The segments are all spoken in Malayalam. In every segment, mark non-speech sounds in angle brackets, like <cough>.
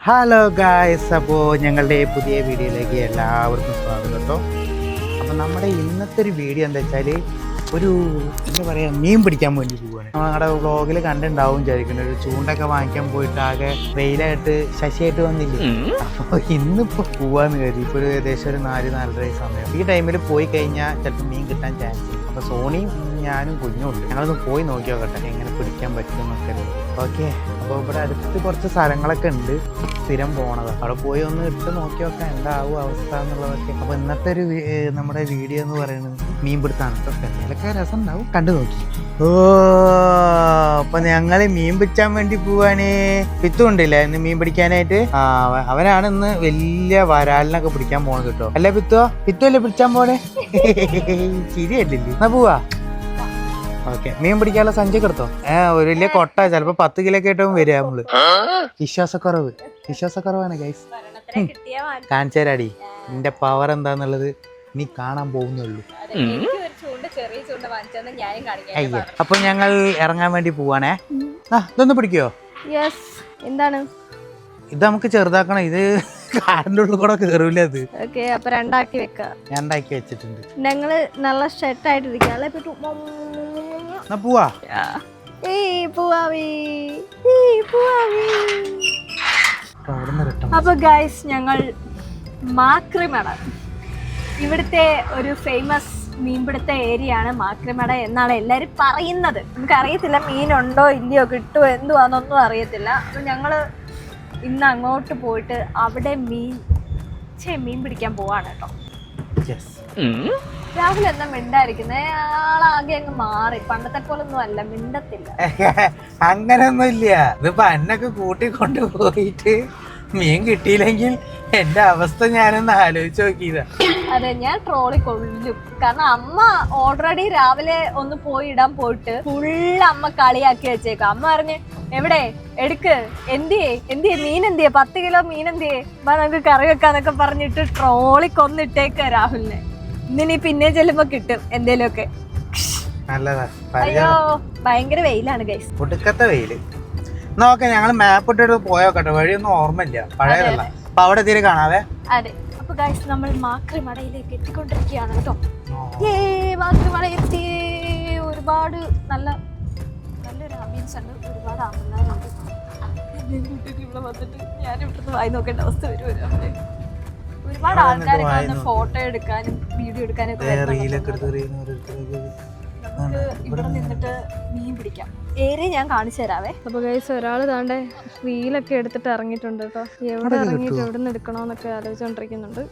ഹലോ ഗായ്സ് അപ്പോൾ ഞങ്ങളുടെ പുതിയ വീഡിയോയിലേക്ക് എല്ലാവർക്കും സ്വാഗതം കേട്ടോ. അപ്പോൾ നമ്മുടെ ഇന്നത്തെ ഒരു വീഡിയോ എന്താ വെച്ചാൽ ഒരു എന്താ പറയുക മീൻ പിടിക്കാൻ വേണ്ടി പോവുകയാണ് ഞങ്ങളുടെ വ്ളോഗിൽ കണ്ടുണ്ടാവും വിചാരിക്കുന്നത് ഒരു ചൂണ്ടൊക്കെ വാങ്ങിക്കാൻ പോയിട്ട് ആകെ വെയിലായിട്ട് ശശിയായിട്ട് വന്നില്ലേ? അപ്പോൾ ഇന്നിപ്പോൾ പോവാന്ന് കരുതി. ഇപ്പോൾ ഒരു ഏകദേശം ഒരു നാല് നാലര സമയം. ഈ ടൈമിൽ പോയി കഴിഞ്ഞാൽ ചിലപ്പോൾ മീൻ കിട്ടാൻ ചാൻസ് അപ്പോൾ സോണിയും ഞാനും കുഞ്ഞുണ്ട് ഞങ്ങളൊന്ന് പോയി നോക്കി നോക്കട്ടെ എങ്ങനെ പിടിക്കാൻ പറ്റുമെന്നൊക്കെ ഓക്കെ. അപ്പോൾ ഇവിടെ അടുത്ത് കുറച്ച് സ്ഥലങ്ങളൊക്കെ ഉണ്ട്. സ്ഥിരം പോണത്. അവിടെ പോയി ഒന്ന് ഇട്ട് നോക്കി നോക്കാം. എന്താവും അവസ്ഥ എന്നുള്ളതൊക്കെ. അപ്പോൾ ഇന്നത്തെ ഒരു നമ്മുടെ വീഡിയോ എന്ന് പറയുന്നത് മീൻ പിടുത്താണ് ഇതൊക്കെ രസം ഉണ്ടാവും. കണ്ടു നോക്കി. ഓ അപ്പൊ ഞങ്ങൾ മീൻ പിടിച്ചാൻ വേണ്ടി പോവാനേ പിത്തു ഉണ്ടല്ലേ? ഇന്ന് മീൻ പിടിക്കാനായിട്ട്. ആ അവ- അവനാണ് ഇന്ന് വലിയ വരാലിനൊക്കെ പിടിക്കാൻ പോണത് കേട്ടോ. അല്ലേ പിത്തോ? പിത്തു അല്ലേ പിടിച്ചാൻ പോണേ? <laughs> ശരിയല്ലേ എന്നാ പോവാ? ഓക്കെ. മീൻ പിടിക്കാനുള്ള സഞ്ചൊക്കെ എടുത്തോ? ഏ ഒരു വലിയ കൊട്ട ചിലപ്പോ പത്ത് കിലോ ഒക്കെ ആയിട്ടും വരിക നമ്മൾ. വിശ്വാസക്കുറവ്. വിശ്വാസക്കുറവാണ് ഗൈസ് കാണിച്ചേരാടി നിന്റെ പവർ എന്താന്നുള്ളത് നീ കാണാൻ പോകുന്നുള്ളൂ. അയ്യോ. അപ്പൊ ഞങ്ങൾ ഇറങ്ങാൻ വേണ്ടി പോവാണേ. ആ ഇതൊന്ന് പിടിക്കോ? യെസ് എന്താണ്? ഇത് നമുക്ക് ചെറുതാക്കണം. ഇത് കാറിന്റെ ഉള്ളിൽ കൂടെ കേറൂല അത് ഓക്കെ അപ്പൊ രണ്ടാക്കി വെക്കാം. ഞാൻ ഉണ്ടാക്കി വെച്ചിട്ടുണ്ട്. ഞങ്ങൾ നല്ല സ്ട്രെറ്റ് അല്ലെ എന്നാ പോവാ അപ്പൊ ഗൈസ് ഞങ്ങൾ മാക്രിമട. ഇവിടുത്തെ ഒരു ഫേമസ് മീൻപിടുത്ത ഏരിയ ആണ് മാക്രിമട എന്നാണ് എല്ലാരും പറയുന്നത്. നമുക്ക് അറിയത്തില്ല മീനുണ്ടോ ഇല്ലയോ കിട്ടുമോ എന്തുവാന്നൊന്നും അറിയത്തില്ല. അപ്പൊ ഞങ്ങൾ ഇന്ന് അങ്ങോട്ട് പോയിട്ട് അവിടെ മീൻ ചേ മീൻ പിടിക്കാൻ പോവാണ് കേട്ടോ. യെസ് രാഹുൽ എന്താ മിണ്ടായിരിക്കുന്നേ? ആളാകെ അങ്ങ് മാറി. പണ്ടത്തെ പോലൊന്നും അല്ല മിണ്ടത്തില്ല. <laughs> അങ്ങനൊന്നും ഇല്ല. ഇതിപ്പോ എന്നൊക്കെ കൂട്ടിക്കൊണ്ട് പോയിട്ട് മീൻ കിട്ടിയില്ലെങ്കിൽ എന്റെ അവസ്ഥ ഞാനൊന്ന് ആലോചിച്ച് നോക്കിയതാ. അതെ ഞാൻ ട്രോളി കൊള്ളും കാരണം അമ്മ ഓൾറെഡി രാവിലെ ഒന്ന് പോയി ഇടാൻ പോയിട്ട് ഫുള്ള് അമ്മ കളിയാക്കി വെച്ചേക്കും. അമ്മ പറഞ്ഞ് എവിടെ? എടുക്ക്. എന്തിയേ? എന്തിയേ? മീൻ എന്തിയേ? പത്ത് കിലോ മീൻ എന്തിയേ? നമുക്ക് കറി വെക്കാന്നൊക്കെ പറഞ്ഞിട്ട് ട്രോളി കൊന്നിട്ടേക്ക രാഹുലിനെ. ഇന്നിനി പിന്നെ ചെല്ലുമ്പോ കിട്ടും എന്തേലുമൊക്കെ നല്ലതാ. അയ്യോ ഭയങ്കര വെയിലാണ് ഗൈസ് ഒടുക്കത്തെ വെയിൽ. നോക്കെ ഞങ്ങൾ മാപ്പ് ഇട്ടിട്ട് പോയോക്കട്ടെ. വഴിയൊന്നും ഓർമ്മയില്ല. പഴയതല്ല. അപ്പൊ അവിടെ തീരെ കാണാവേ? അതെ. അപ്പൊ ഗൈസ് നമ്മൾ മാക്രി മടയിലേക്ക് എത്തിക്കൊണ്ടിരിക്കുകയാണ് കേട്ടോ. ഏ മാക്രി മട എത്തി ഒരുപാട് നല്ല നല്ലൊരു ആംബിയൻസ് ഉണ്ട്. ഒരുപാട് ആമ്പിള്ളേരുണ്ട്. ഇവിടെ വന്നിട്ട് ഞാൻ ഇവിടുന്ന് വായി നോക്കേണ്ട അവസ്ഥ വരുമല്ലോ. ഒരുപാട് അവിടെ ആൾക്കാരൊക്കെ വന്ന് ഫോട്ടോ എടുക്കാനും വീഡിയോ എടുക്കാനും ഒക്കെ റീലൊക്കെ. എടുത്ത് ഇവിടെ നിന്നിട്ട് മീൻ പിടിക്കാം. ഏരിയ ഞാൻ കാണിച്ചു തരാവേ. അപ്പൊ ഗൈസ് ഒരാൾ താണ്ടെ റീലൊക്കെ എടുത്തിട്ട് ഇറങ്ങിയിട്ടുണ്ട് കേട്ടോ. എവിടെ ഇറങ്ങിട്ട് ഇറങ്ങിയിട്ട്? എവിടെ നിന്ന് എടുക്കണോന്നൊക്കെ ആലോചിച്ചോണ്ടിരിക്കുന്നുണ്ട്.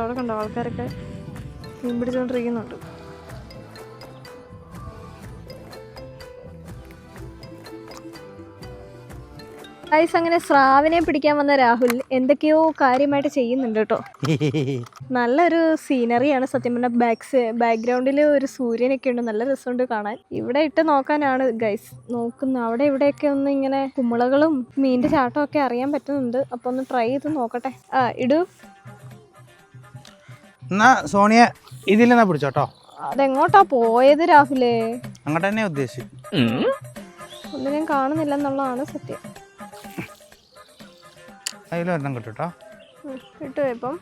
അവിടെ കണ്ടോ? ആൾക്കാരൊക്കെ മീൻ പിടിച്ചോണ്ടിരിക്കുന്നുണ്ട്. ഗൈസ് അങ്ങനെ സ്രാവിനെ പിടിക്കാൻ വന്ന രാഹുൽ എന്തൊക്കെയോ കാര്യമായിട്ട് ചെയ്യുന്നുണ്ട് കേട്ടോ. നല്ലൊരു സീനറിയാണ് സത്യം പറഞ്ഞ. ബാക്ക് ബാക്ക്ഗ്രൗണ്ടിൽ ഒരു സൂര്യനൊക്കെ ഉണ്ട്. നല്ല രസമുണ്ട് കാണാൻ. ഇവിടെ ഇട്ട് നോക്കാനാണ് ഗൈസ് നോക്കുന്ന അവിടെ ഇവിടെയൊക്കെ ഒന്ന് ഇങ്ങനെ കുമ്പളകളും മീനിന്റെ ചാട്ടവും ഒക്കെ അറിയാൻ പറ്റുന്നുണ്ട്. അപ്പൊ ഒന്ന് ട്രൈ ചെയ്ത് നോക്കട്ടെ. ആ ഇടൂ. എന്നാ സോണിയ ഇതിലെന്നാ പിടിച്ചോട്ടോ അതെങ്ങോട്ടാ പോയത് രാഹുലേ? അങ്ങോട്ട് തന്നെ ഉദ്ദേശിച്ചു ഒന്നും ഞാൻ കാണുന്നില്ല എന്നുള്ളതാണ് സത്യം. അതിലൊരെണ്ണം കിട്ടുട്ടോ? ഉം, കിട്ടുവോ ഇപ്പം?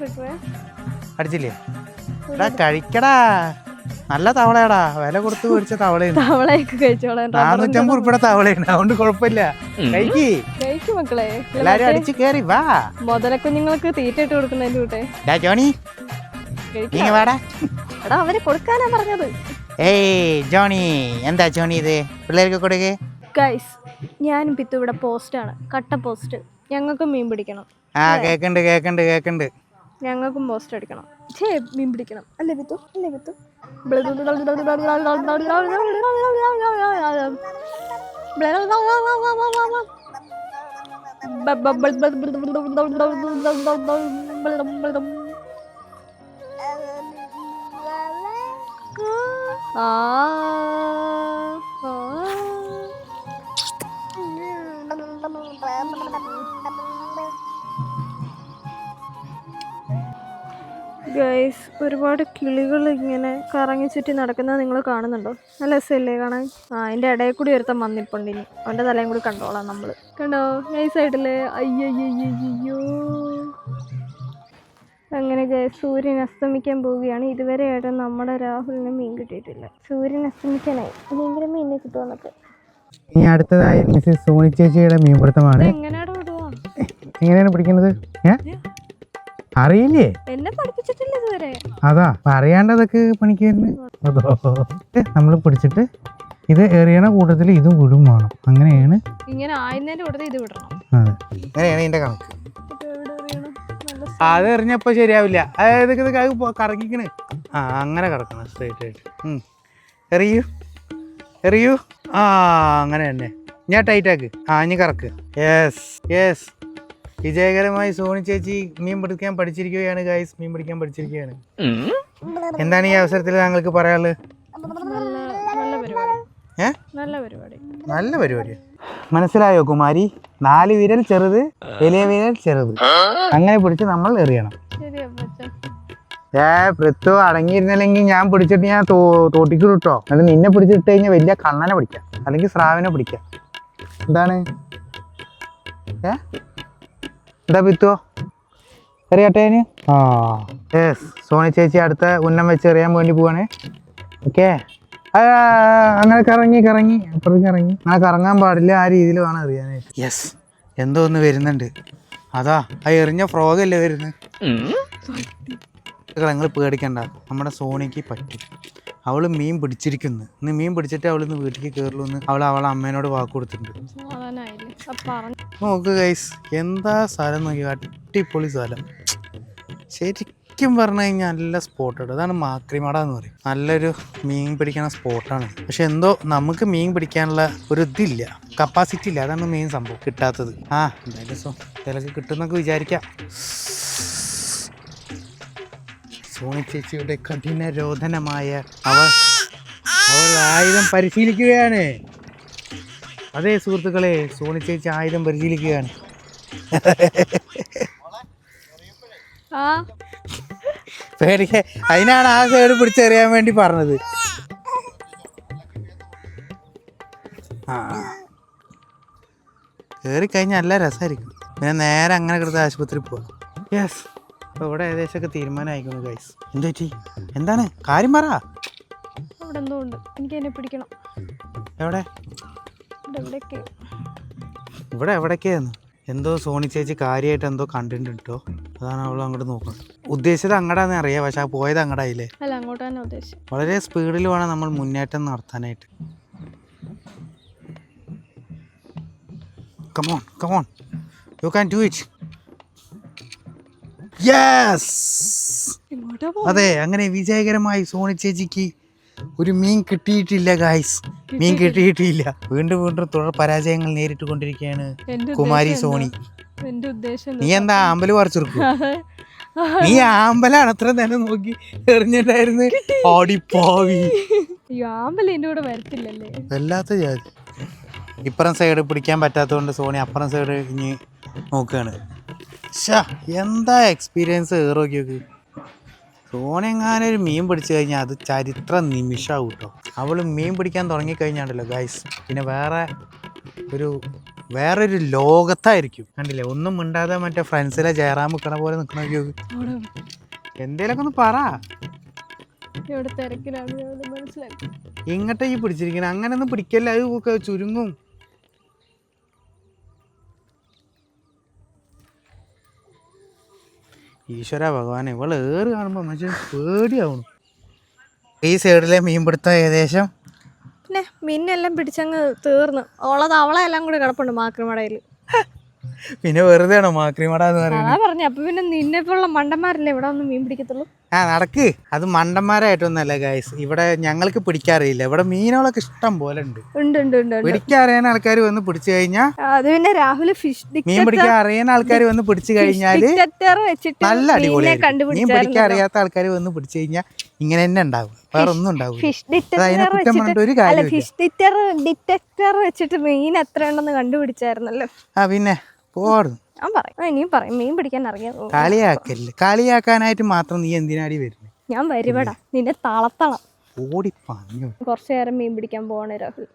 കിട്ടുവേ? അടിച്ചില്ലേ? എടാ കഴിക്കടാ. നല്ല തവളയാടാ. വില കൊടുത്ത് മേടിച്ച തവളയാണ്. തവളയൊക്കെ കഴിച്ചോളാം. നാനൂറ്റമ്പത് ഉറുപ്പിയുടെ തവളയാണ്. അതുകൊണ്ട് കുഴപ്പമില്ല. കഴിക്ക്. കഴിക്കും മക്കളെ. എല്ലാരും അടിച്ച് കേറി വാ. മുതലക്കുഞ്ഞുങ്ങൾക്ക് തീറ്റ ഇട്ട് കൊടുക്കുന്നതിന്റെ കൂട്ടെ. ഡാ ജോണി. നീ വാടാ. എടാ അവർ കൊടുക്കാനാ പറഞ്ഞത്. ഏയ് ജോണി. എന്താ ജോണി ഇത്? പിള്ളേർക്ക് കൊടുക്കേ. ഗൈസ് ഞാനും പിത്തു ഇവിടെ പോസ്റ്റാണ് കട്ട പോസ്റ്റ് ഞങ്ങൾക്കും മീൻ പിടിക്കണം. ആ കേക്കണ്ട് കേക്കണ്ട് കേക്കണ്ട്. ഞങ്ങൾക്കും പോസ്റ്റ് അടിക്കണം. ഛേ മീൻ പിടിക്കണം. അല്ലേ വിത്തു? അല്ലേ വിത്തു? ആ. ഗൈസ് ഒരുപാട് കിളികൾ ഇങ്ങനെ കറങ്ങി ചുറ്റി നടക്കുന്നത് നിങ്ങൾ കാണുന്നുണ്ടോ? നല്ല രസമല്ലേ കാണാൻ? ആ അതിന്റെ ഇടയിൽ കൂടി ഒരുത്തം വന്നിപ്പുണ്ട് ഇനി. അവന്റെ തലയും കൂടി കണ്ടോളാം നമ്മൾ കണ്ടോ? നൈസ് ആയിട്ടില്ലേ അയ്യോ അങ്ങനെ സൂര്യൻ അസ്തമിക്കാൻ പോവുകയാണ്. ഇതുവരെയായിട്ടും നമ്മുടെ രാഹുലിന് മീൻ കിട്ടിയിട്ടില്ല. സൂര്യൻ അസ്തമിക്കാനായി. ഭയങ്കര മീനിനെ കിട്ടുമെന്നൊക്കെ ഇനി അടുത്തതായി മിസ്സസ് സോണി ചേച്ചിയുടെ മീൻപിടുത്തമാണ്. എങ്ങനെയാണോ പിടിക്കുന്നത്? ഏ? അറിയില്ലേ? എന്നെ പഠിപ്പിച്ചിട്ടില്ല ഇതുവരെ. അതാ അറിയാണ്ടതൊക്കെ പണിക്ക് വരുന്നത് നമ്മൾ പിടിച്ചിട്ട് ഇത് എറിയണ കൂട്ടത്തിൽ ഇതും വിടും വേണം. അങ്ങനെയാണ്. ഇങ്ങനെ ആയുന്നതിന്റെ കൂടെ ഇത് വിടണം. അതെ. അങ്ങനെയാണ് ഇതിന്റെ കണക്ക്. എവിടെ എറിയണം? നല്ല അത് എറിഞ്ഞപ്പോ ശരിയാവില്ല. അതായത് ഇത് കറങ്ങിക്കണ്. ആ അങ്ങനെ കിടക്കണം സ്ട്രൈറ്റ് ആയിട്ട്. എറിയൂ. എറിയൂ? ആ അങ്ങനെ തന്നെ. ഞാൻ ടൈറ്റാക്ക് ആ ഇനി കറക്ക്. യെസ് യെസ് വിജയകരമായി സോണി ചേച്ചി മീൻ പിടിക്കാൻ പഠിച്ചിരിക്കുകയാണ് ഗൈസ് മീൻ പിടിക്കാൻ പഠിച്ചിരിക്കുകയാണ്. എന്താണ് ഈ അവസരത്തിൽ താങ്കൾക്ക് പറയാനുള്ളത് നല്ല നല്ല പരിപാടി. ഏ? നല്ല പരിപാടി. നല്ല പരിപാടി. മനസ്സിലായോ കുമാരി? നാല് വിരൽ ചെറുത് വലിയ വിരൽ ചെറുത്. അങ്ങനെ പിടിച്ച് നമ്മൾ എറിയണം. ഏ പൃഥു അടങ്ങിയിരുന്നില്ലെങ്കിൽ ഞാൻ പിടിച്ചിട്ട് ഞാൻ തോ തോട്ടിക്ക് കിട്ടോ എന്നിട്ട് നിന്നെ പിടിച്ചിട്ട് കഴിഞ്ഞാൽ വലിയ കണ്ണനെ പിടിക്കാം. അല്ലെങ്കിൽ സ്രാവിനെ പിടിക്കാം. എന്താണ്? ഏ? എന്താ പിത്തുവോ അറിയാട്ടെ ഇനി? ആ. യെസ് സോണി ചേച്ചി അടുത്ത ഉന്നം വെച്ച് എറിയാൻ വേണ്ടി പോവാണ്. ഓക്കെ. അങ്ങനെ കറങ്ങി കറങ്ങി. അപ്പുറത്തേക്ക് ഇറങ്ങി. അങ്ങനെ കറങ്ങാൻ പാടില്ല ആ രീതിയിൽ വേണം എറിയാനായിട്ട്. യെസ് എന്തോ ഒന്ന് വരുന്നുണ്ട്. അതാ ആ എറിഞ്ഞ ഫ്രോഗല്ലേ വരുന്നത് നിങ്ങൾ പേടിക്കണ്ട. നമ്മുടെ സോണിക്ക് പറ്റും. അവൾ മീൻ പിടിച്ചിരിക്കുന്നു. ഇന്ന് മീൻ പിടിച്ചിട്ട് അവൾ ഇന്ന് വീട്ടിലേക്ക് കയറുള്ളൂ എന്ന് അവൾ അവളെ അമ്മേനോട് വാക്ക് കൊടുത്തിട്ടുണ്ട്. നോക്ക് ഗൈസ് എന്താ സ്ഥലം നോക്കി? അടിപൊളി സ്ഥലം. ശരിക്കും പറഞ്ഞു കഴിഞ്ഞാൽ നല്ല സ്പോട്ടാണ് അതാണ് മാക്രിമട എന്ന് പറയും. നല്ലൊരു മീൻ പിടിക്കുന്ന സ്പോട്ടാണ് പക്ഷെ എന്തോ നമുക്ക് മീൻ പിടിക്കാനുള്ള ഒരു ഇതില്ല. കപ്പാസിറ്റി ഇല്ല. അതാണ് മെയിൻ സംഭവം. കിട്ടാത്തത്. ആ എന്തായാലും സോ ചിലക്ക് കിട്ടുന്നൊക്കെ വിചാരിക്കാം. സോണി ചേച്ചിയുടെ കഠിന രോധനമായ അവർ അവൾ ആയുധം പരിശീലിക്കുകയാണ്. അതെ സുഹൃത്തുക്കളെ സോണി ചേച്ചി ആയുധം പരിശീലിക്കുകയാണ്. പേടിക്ക അതിനാണ് ആ സൈഡ് പിടിച്ചെറിയാൻ വേണ്ടി പറഞ്ഞത്. ആ. കയറി കഴിഞ്ഞാൽ നല്ല രസമായിരിക്കും പിന്നെ നേരെ അങ്ങനെ കിടന്ന് ആശുപത്രി പോവാം. യെസ് അപ്പോൾ ഇവിടെ ഏകദേശമൊക്കെ തീരുമാനമായിക്കുന്നു ഗൈസ് എന്താ ചേച്ചി എന്താണ്? കാര്യം പറ. അവിടെ എന്തോ ഉണ്ട്. എനിക്ക് എന്നെ പിടിക്കണം. എവിടെ? ഇവിടെ ഇവിടെ എവിടേക്കായിരുന്നു എന്തോ സോണി ചേച്ചി കാര്യമായിട്ട് എന്തോ കണ്ടിട്ടുണ്ട് കേട്ടോ അതാണ് അവൾ അങ്ങോട്ട് നോക്കുന്നത്. ഉദ്ദേശിച്ചത് അങ്ങടാന്ന് അറിയാം പക്ഷെ ആ പോയത് അങ്ങടായില്ലേ? അല്ല അങ്ങോട്ട് തന്നെ ഉദ്ദേശിച്ചു വളരെ സ്പീഡിൽ വേണം നമ്മൾ മുന്നേറ്റം നടത്താനായിട്ട്. Come on come on you can do it yes അതെ അങ്ങനെ വിജയകരമായി സോണി ചേച്ചിക്ക് ഒരു മീൻ കിട്ടിയിട്ടില്ല ഗായ്സ് മീൻ കിട്ടിയിട്ടില്ല. വീണ്ടും വീണ്ടും തുടർ പരാജയങ്ങൾ നേരിട്ട് കൊണ്ടിരിക്കുകയാണ് കുമാരി സോണി. നീ എന്താ ആമ്പൽ പറിച്ചെടുക്കും. നീ ആമ്പലാണ് അത്ര നേരം നോക്കി എറിഞ്ഞിട്ടായിരുന്നു ഓടിപ്പോവി. ആമ്പൽ എന്റെ കൂടെ വരത്തില്ലല്ലേ? വല്ലാത്ത ജാതി. ഇപ്പുറം സൈഡ് പിടിക്കാൻ പറ്റാത്തതുകൊണ്ട് സോണി അപ്പുറം സൈഡ് ഇനി നോക്കുകയാണ് ഷാ എന്താ എക്സ്പീരിയൻസ് ഏറോക്കി നോക്ക് സോണി എങ്ങാനും ഒരു മീൻ പിടിച്ചു കഴിഞ്ഞാൽ അത് ചരിത്ര നിമിഷമാവും കേട്ടോ അവൾ മീൻ പിടിക്കാൻ തുടങ്ങിക്കഴിഞ്ഞാണ്ടല്ലോ ഗൈസ് പിന്നെ വേറെ ഒരു വേറൊരു ലോകത്തായിരിക്കും. കണ്ടില്ലേ? ഒന്നും മിണ്ടാതെ മറ്റേ ഫ്രണ്ട്സിലെ ജയറാം നിൽക്കണ പോലെ നിൽക്കണ എന്തേലൊക്കെ ഒന്ന് പറ. ഇങ്ങോട്ടേ ഈ പിടിച്ചിരിക്കണ. അങ്ങനെ ഒന്നും പിടിക്കല്ല? അത് ചുരുങ്ങും. ഈശ്വര ഭഗവാൻ ഇവൾ ഏറ് കാണുമ്പോൾ മനുഷ്യൻ പേടിയാവണം. ഈ സൈഡിലെ മീൻപിടുത്തം ഏകദേശം? പിന്നെ മീനെല്ലാം പിടിച്ചങ്ങ് തീർന്നു. ഓളത് അവളെല്ലാം കൂടി കിടപ്പുണ്ട് മാക്രിമടയിൽ പിന്നെ വെറുതെ ആണോ മാക്രിമട എന്ന് പറയുന്നത്? അതാ പറഞ്ഞു. അപ്പൊ പിന്നെ നിന്നെ പോലുള്ള മണ്ടന്മാരല്ലേ ഇവിടെ ഒന്നും മീൻ പിടിക്കത്തുള്ളൂ? ആ നടക്ക്. അത് മണ്ടന്മാരായിട്ടൊന്നല്ല ഗൈസ് ഇവിടെ ഞങ്ങൾക്ക് പിടിക്കാറിയില്ല. ഇവിടെ മീനുകളൊക്കെ ഇഷ്ടം പോലെ ഉണ്ട്. ഉണ്ട് ഉണ്ട് ഉണ്ട് ഉണ്ട്. പിടിക്കാൻ ആൾക്കാർ വന്ന് പിടിച്ചു കഴിഞ്ഞാൽ അത് പിന്നെ രാഹുൽ ഫിഷ് മീൻ പിടിക്കാൻ അറിയാൻ ആൾക്കാർ വന്ന് പിടിച്ചു കഴിഞ്ഞാൽ വെച്ചിട്ട് നല്ല മീനിനെ അടിപൊളിയായിരിക്കും. മീൻ കണ്ടുപിടിച്ചായിരുന്നു പിടിക്കാൻ അറിയാത്ത ആൾക്കാർ വന്ന് പിടിച്ചു കഴിഞ്ഞാൽ ഇങ്ങനെ തന്നെ ഉണ്ടാവും. വേറെ ഒന്നും ഉണ്ടാവും ഫിഷ് അതിനെ ഡിറ്റക്ടർ കുറ്റം വെച്ചിട്ട് പറഞ്ഞിട്ട് ഒരു അല്ല കാര്യമില്ല ഫിഷ് ഡിറ്റക്ടർ ഡിറ്റക്ടർ വെച്ചിട്ട് മീൻ എത്ര ഉണ്ടെന്ന് കണ്ടുപിടിച്ചായിരുന്നല്ലോ. ആ പിന്നെ പോടും ഞാൻ പറയും. ഇനിയും പറയും. മീൻ പിടിക്കാൻ അറിയാം ഓ, കളിയാക്കല്ലേ കളിയാക്കാനായിട്ട് മാത്രം നീ എന്തിനാടി വരുന്നത് ഞാൻ വരുവടാ. നിന്നെ തളത്തണം ഓടി പറഞ്ഞു കുറച്ചു നേരം മീൻ പിടിക്കാൻ പോവാണ് രാഹുൽ.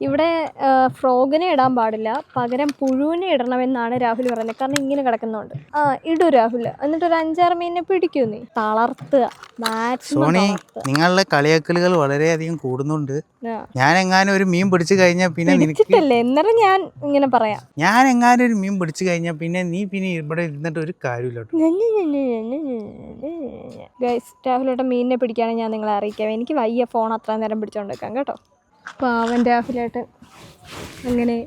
ഇവിടെ ഫ്രോഗിനെ ഇടാൻ പാടില്ല. പകരം പുഴുവിനെ ഇടണമെന്നാണ് രാഹുൽ പറയുന്നത്. കാരണം ഇങ്ങനെ കിടക്കുന്നുണ്ട്. ആ ഇടൂ രാഹുൽ. എന്നിട്ട് ഒരു അഞ്ചാറ് മീനിനെ പിടിക്കൂ നീ. തളർത്തുക. മാക്സിമം സോണി നിങ്ങളുടെ കളിയാക്കലുകൾ വളരെയധികം കൂടുന്നുണ്ട്. ആ. ഞാൻ എങ്ങാനും ഒരു മീൻ പിടിച്ചു കഴിഞ്ഞാൽ പിന്നെ നിനക്ക് പിടിച്ചിട്ടല്ലേ. എന്നാലും ഞാൻ ഇങ്ങനെ പറയാം. ഞാൻ എങ്ങാനും ഒരു മീൻ പിടിച്ചു കഴിഞ്ഞാൽ പിന്നെ നീ പിന്നെ ഇവിടെ ഇരുന്നിട്ട് ഒരു കാര്യമില്ല കേട്ടോ. ഗൈസ് രാഹുലേട്ട മീനിനെ പിടിക്കുകയാണെങ്കിൽ ഞാൻ നിങ്ങളെ അറിയിക്കാം. എനിക്ക് വയ്യ ഫോൺ അത്ര നേരം പിടിച്ചോണ്ടിരിക്കാം കേട്ടോ? പാവൻ രാഹുലേട്ടൻ. അങ്ങനെ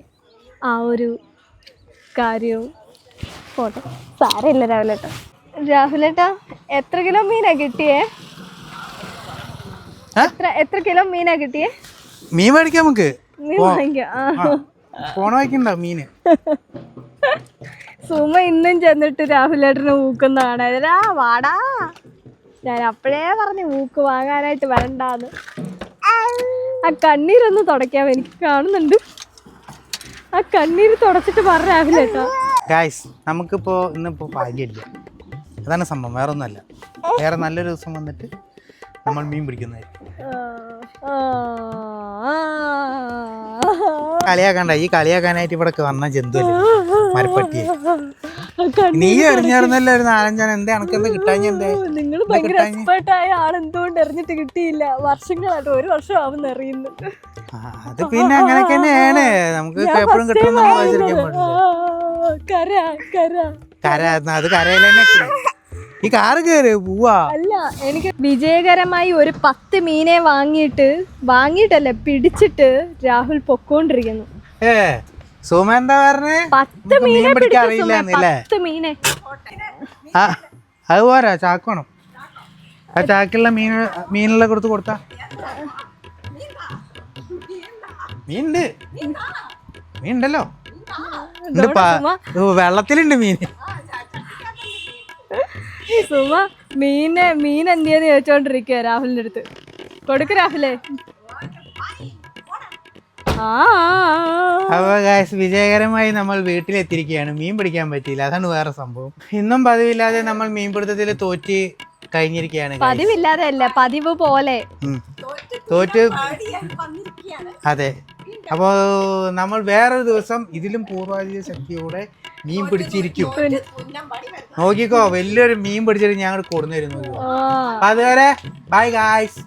ആ ഒരു കാര്യവും പോട്ടെ. സാരമില്ല രാഹുലേട്ട. രാഹുലേട്ട എത്ര കിലോ മീനാ കിട്ടിയേ? എത്ര എത്ര കിലോ മീനാ കിട്ടിയേ? മീൻ മേടിക്കാം നമുക്ക്. മീൻ വാങ്ങിക്കാം. മീന്. സുമ ഇന്നും ചെന്നിട്ട് രാഹുലേട്ടനെ ഊക്കുന്നതാണ് ആ വാടാ. ഞാൻ അപ്പോഴേ പറഞ്ഞു ഊക്ക് വാങ്ങാനായിട്ട് വരണ്ടാന്ന്. ആ കണ്ണീരൊന്ന് തുടയ്ക്കാം എനിക്ക് കാണുന്നുണ്ട്. ആ കണ്ണീര് തുടച്ചിട്ട് പറ ഗായ്സ് നമുക്കിപ്പോൾ ഇന്നിപ്പോൾ ഭാഗ്യമില്ല അതാണ് സംഭവം വേറെ ഒന്നുമല്ല വേറെ നല്ലൊരു ദിവസം വന്നിട്ട് നമ്മൾ മീൻ പിടിക്കുന്നതായിരിക്കും. കളിയാക്കണ്ട ഈ കളിയാക്കാനായിട്ട് ഇവിടെ വന്ന ജന്തു മരപ്പട്ടിയെ നീ എറിഞ്ഞായിരുന്നല്ലോ ഒരു നാലഞ്ചാണ് എന്താ എനക്കെന്താ കിട്ടാഞ്ഞ? എന്തേ? നിങ്ങൾ ഭയങ്കര എക്സ്പേർട്ടായ എന്തുകൊണ്ട് എറിഞ്ഞിട്ട് കിട്ടിയില്ല? വർഷങ്ങളായിട്ട് ഒരു വർഷം ആവുന്ന എറിയുന്നു അത് പിന്നെ അങ്ങനെയൊക്കെ തന്നെയാണ്. നമുക്ക് എപ്പോഴും കിട്ടുന്ന കര കര. കര അത് കരയിൽ തന്നെ ഈ കാറ് കയറി പോവാ. അല്ല എനിക്ക് വിജയകരമായി ഒരു പത്ത് മീനെ വാങ്ങിയിട്ട് വാങ്ങിയിട്ടല്ല പിടിച്ചിട്ട് രാഹുൽ പൊക്കോണ്ടിരിക്കുന്നു. ഏ സുമ എന്താ പറഞ്ഞേ? പത്ത് മീൻ മീനെ പിടിക്കാൻ അറിയില്ലേ പത്ത് മീനെ. ആ അത് പോരാ ചാക്കണം ആ ചാക്കുള്ള മീൻ മീനെല്ലാം കൊടുത്ത് കൊടുത്താ. മീനുണ്ട്. മീനുണ്ടല്ലോ. ഉണ്ട് വെള്ളത്തിലുണ്ട് മീൻ. സുമ മീനെ മീൻ എന്തിയെന്ന് ചോദിച്ചോണ്ടിരിക്കുക രാഹുലിന്റെ അടുത്ത്. കൊടുക്ക് രാഹുലേ. ആ. ആ, ആ. അപ്പൊ ഗായ്സ് വിജയകരമായി നമ്മൾ വീട്ടിലെത്തിയിരിക്കുകയാണ്. മീൻ പിടിക്കാൻ പറ്റിയില്ല. അതാണ് വേറെ സംഭവം. ഇന്നും പതിവില്ലാതെ നമ്മൾ മീൻപിടുത്തത്തിൽ തോറ്റി കഴിഞ്ഞിരിക്കുകയാണ് guys. പതിവില്ലാതെ അല്ല പതിവ് പോലെ. ഉം. തോറ്റ് അതെ. അപ്പോൾ നമ്മൾ വേറൊരു ദിവസം ഇതിലും പൂർവാധിക ശക്തിയോടെ മീൻ പിടിച്ചിരിക്കും. നോക്കിക്കോ വലിയൊരു മീൻ പിടിച്ചിട്ട് ഞങ്ങൾ കൊടുന്നു തരുന്നു ആ അതുവരെ ബൈ ഗായ്സ്